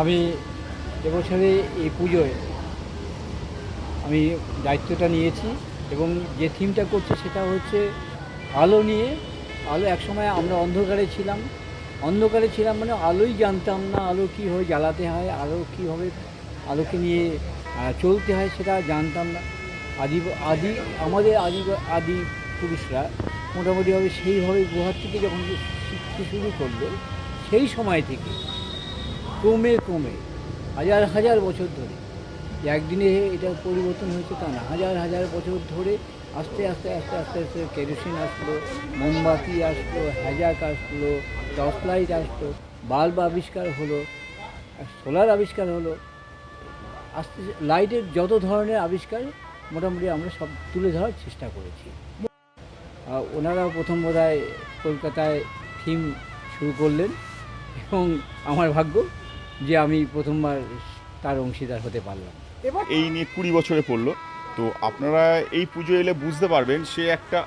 আমি এবছরে এই পুজোয় আমি দায়িত্বটা নিয়েছি এবং যে থিমটা করছি সেটা হচ্ছে আলো নিয়ে, আলো একসময় আমরা অন্ধকারে ছিলাম। অন্ধকারে ছিলাম মানে আলোই জানতাম না আলো কীভাবে জ্বালাতে হয়, আলো কীভাবে আলোকে নিয়ে চলতে হয় সেটা জানতাম না। আদি আদি, আমাদের আদি আদি পুরুষরা মোটামুটিভাবে সেইভাবে গুহার থেকে যখন শিখতে শুরু করল, সেই সময় থেকে ক্রমে ক্রমে, হাজার হাজার বছর ধরে। একদিনে এটা পরিবর্তন হয়েছে তা না, হাজার হাজার বছর ধরে আস্তে আস্তে আস্তে আস্তে আস্তে কেরোসিন আসলো, মোমবাতি আসলো, হ্যাজাক আসলো টর্চ লাইট আসলো, বাল্ব আবিষ্কার হলো সোলার আবিষ্কার হলো। আস্তে লাইটের যত ধরনের আবিষ্কার মোটামুটি আমরা সব তুলে ধরার চেষ্টা করেছি। ওনারা প্রথম বোধহয় কলকাতায় থিম শুরু করলেন, এবং আমার ভাগ্য যে আমি প্রথমবার তার অংশীদার হতে পারলাম। এবার এই নিয়ে কুড়ি বছরে পড়ল। তো আপনারা এই পুজো এলে বুঝতে পারবেন সে একটা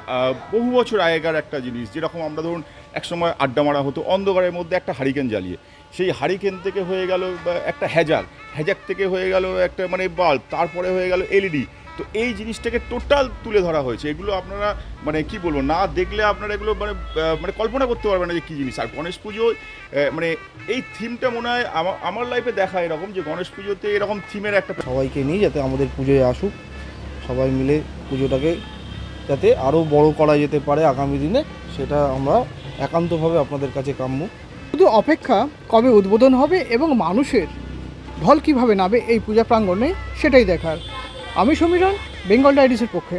বহু বছর আগেকার একটা জিনিস। যেরকম আমরা ধরুন একসময় আড্ডা মারা হতো অন্ধকারের মধ্যে একটা হারিকেন জ্বালিয়ে। সেই হারিকেন থেকে হয়ে গেল বা একটা হ্যাজাক হ্যাজাক থেকে হয়ে গেল একটা মানে বাল্ব তারপরে হয়ে গেল এলইডি। তো এই জিনিসটাকে টোটাল তুলে ধরা হয়েছে। এগুলো আপনারা মানে কি বলব না দেখলে আপনারা এগুলো মানে মানে কল্পনা করতে পারবেন না যে কী জিনিস। আর গণেশ পুজোয় আহ, মানে এই থিমটা মনে হয় আমার আমার লাইফে দেখা এরকম যে গণেশ পুজোতে এরকম থিমের একটা সবাইকে নিয়ে যাতে আমাদের পুজোয় আসুক সবাই মিলে পুজোটাকে যাতে আরও বড় করা যেতে পারে আগামী দিনে সেটা আমরা একান্তভাবে আপনাদের কাছে কাম্য। শুধু অপেক্ষা কবে উদ্বোধন হবে এবং মানুষের ঢল কীভাবে নাবে এই পূজা প্রাঙ্গণে সেটাই দেখার। আমি সমীরণ বেঙ্গল ডাইরিসের পক্ষে।